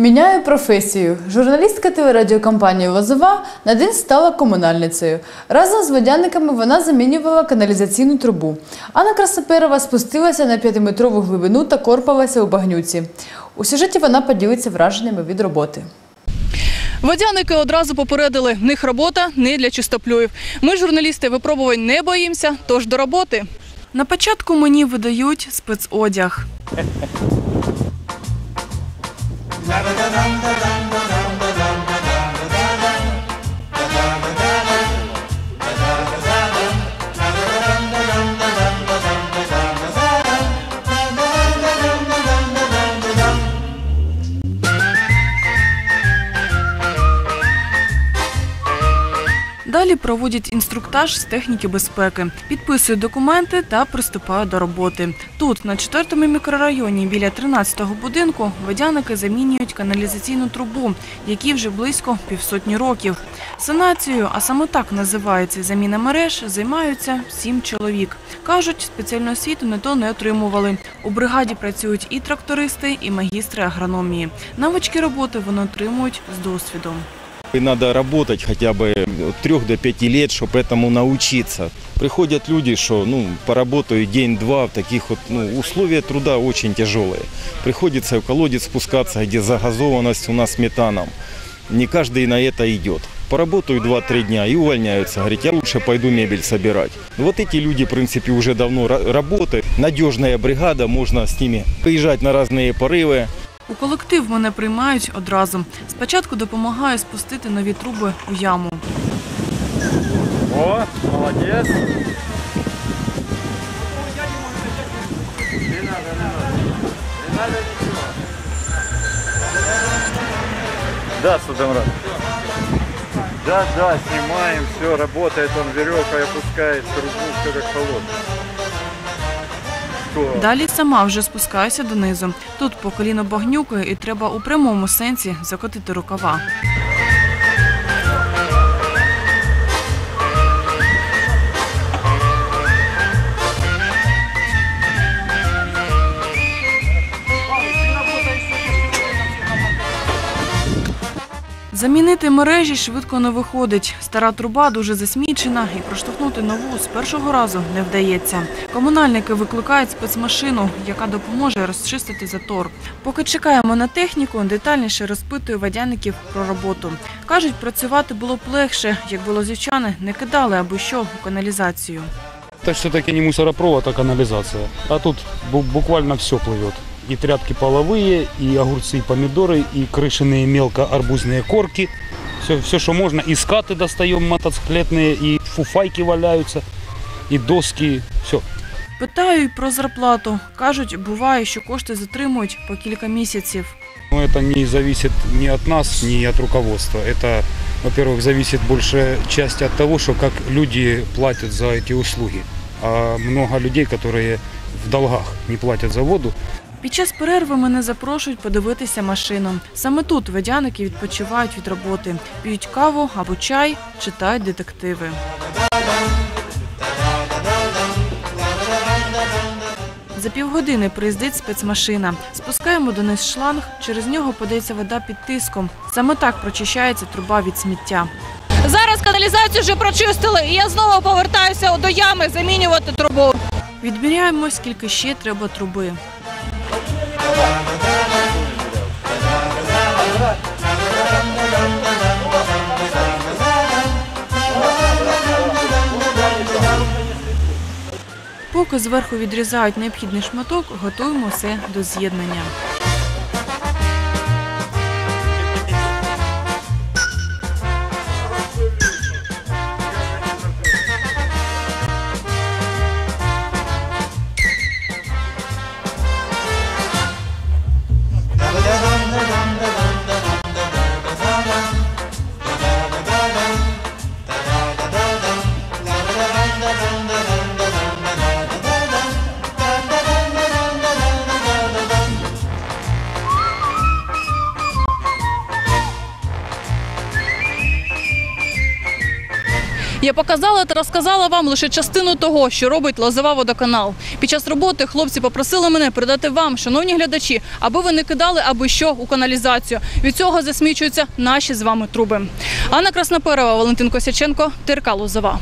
Міняю професію. Журналістка телерадіокомпанії Лозова на день стала комунальницею. Разом з водяниками вона замінювала каналізаційну трубу. Анна Красоперова спустилася на п'ятиметрову глибину та корпалася у багнюці. У сюжеті вона поділиться враженнями від роботи. Водяники одразу попередили, в них робота не для чистоплюїв. Ми, журналісти, випробувань не боїмося, тож до роботи. На початку мені видають спецодяг. da da da da da Далі проводять інструктаж з техніки безпеки, підписують документи та приступають до роботи. Тут, на 4-му мікрорайоні, біля 13-го будинку, водяники замінюють каналізаційну трубу, якій вже близько півсотні років. Санацією, а саме так називається заміна мереж, займаються сім чоловік. Кажуть, спеціальну освіту не то не отримували. У бригаді працюють і трактористи, і магістри агрономії. Навички роботи вони отримують з досвідом. И надо работать хотя бы от 3 до 5 лет, чтобы этому научиться. Приходят люди, что ну, поработают день-два в таких вот, ну, условия труда очень тяжелые. Приходится в колодец спускаться, где загазованность у нас метаном. Не каждый на это идет. Поработают 2-3 дня и увольняются. Говорят, я лучше пойду мебель собирать. Вот эти люди, в принципе, уже давно ра- работают. Надежная бригада, можно с ними приезжать на разные порывы. У колектив мене приймають одразу. Спочатку допомагаю спустити нові труби у яму. О, молодец. Да, Судамрат. Да, да, снимаем, все, работает он веревкой, опускает трубу, все как положено. Далі сама вже спускаюся донизу. Тут по коліно багнюкою і треба у прямому сенсі закотити рукава. Замінити мережі швидко не виходить. Стара труба дуже засмічена і проштовхнути нову з першого разу не вдається. Комунальники викликають спецмашину, яка допоможе розчистити затор. Поки чекаємо на техніку, детальніше розпитую водяників про роботу. Кажуть, працювати було б легше, якби лозівчани не кидали аби що у каналізацію. Это все-таки не мусоропровод, а канализация. А тут бу- буквально все плывет И тряпки половые, и огурцы, и помидоры, и крышеные мелкоарбузные корки. Все, все, что можно. И скаты достаем мотоциклетные, и фуфайки валяются, и доски. Все. Питаю й про зарплату. Кажуть, буває, що кошти затримують по кілька місяців. Но это не зависит ни от нас, ни от руководства. Это, во-первых, зависит большая часть от того, что как люди платят за эти услуги. А много людей, которые в долгах не платят за воду, Під час перерви мене запрошують подивитися машину. Саме тут водяники відпочивають від роботи, п'ють каву або чай, читають детективи. За півгодини приїздить спецмашина. Спускаємо дониз шланг, через нього подається вода під тиском. Саме так прочищається труба від сміття. Зараз каналізацію вже прочистили, і я знову повертаюся до ями замінювати трубу. Відміряємо, скільки ще треба труби. Поки зверху відрізають необхідний шматок, готуємо все до з'єднання. Я показала та розказала вам лише частину того, що робить Лозова водоканал. Під час роботи хлопці попросили мене передати вам, шановні глядачі, аби ви не кидали аби що у каналізацію. Від цього засмічуються наші з вами труби. Анна Красноперова, Валентин Косяченко, ТРК Лозова.